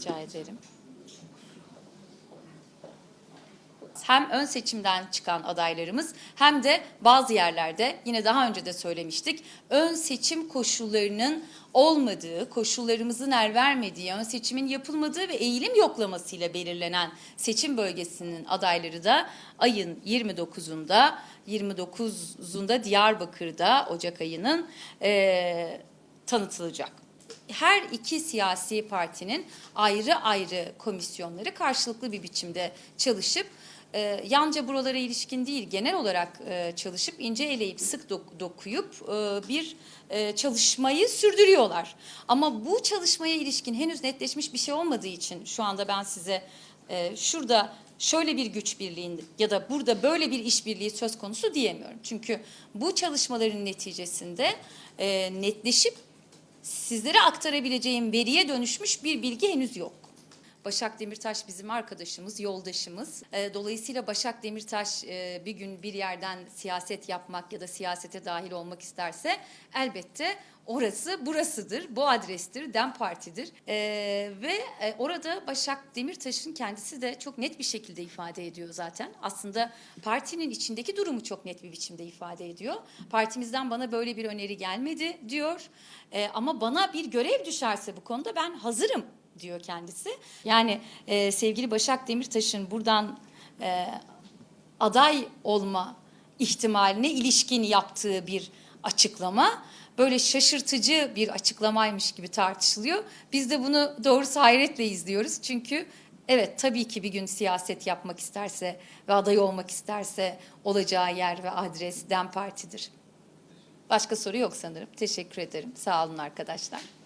Rica ederim. Hem ön seçimden çıkan adaylarımız hem de bazı yerlerde yine daha önce de söylemiştik ön seçim koşullarının olmadığı, koşullarımızın el vermediği, ön seçimin yapılmadığı ve eğilim yoklamasıyla belirlenen seçim bölgesinin adayları da ayın 29'unda 29'unda Diyarbakır'da Ocak ayının eee, tanıtılacak her iki siyasi partinin ayrı ayrı komisyonları karşılıklı bir biçimde çalışıp e, yalnızca buralara ilişkin değil genel olarak e, çalışıp ince eleyip sık dok- dokuyup e, bir e, çalışmayı sürdürüyorlar. Ama bu çalışmaya ilişkin henüz netleşmiş bir şey olmadığı için şu anda ben size e, şurada şöyle bir güç birliğinde ya da burada böyle bir işbirliği söz konusu diyemiyorum. Çünkü bu çalışmaların neticesinde e, netleşip sizlere aktarabileceğim veriye dönüşmüş bir bilgi henüz yok. Başak Demirtaş bizim arkadaşımız, yoldaşımız. Ee, Dolayısıyla Başak Demirtaş e, bir gün bir yerden siyaset yapmak ya da siyasete dahil olmak isterse elbette orası burasıdır, bu adrestir, Dem Parti'dir. Ee, ve e, orada Başak Demirtaş'ın kendisi de çok net bir şekilde ifade ediyor zaten. Aslında partinin içindeki durumu çok net bir biçimde ifade ediyor. Partimizden bana böyle bir öneri gelmedi diyor. Ama bana bir görev düşerse bu konuda ben hazırım diyor kendisi. Yani e, sevgili Başak Demirtaş'ın buradan e, aday olma ihtimaline ilişkin yaptığı bir açıklama böyle şaşırtıcı bir açıklamaymış gibi tartışılıyor. Biz de bunu doğrusu hayretle izliyoruz. Çünkü evet tabii ki bir gün siyaset yapmak isterse ve aday olmak isterse olacağı yer ve adres DEM Parti'dir. Başka soru yok sanırım. Teşekkür ederim. Sağ olun arkadaşlar.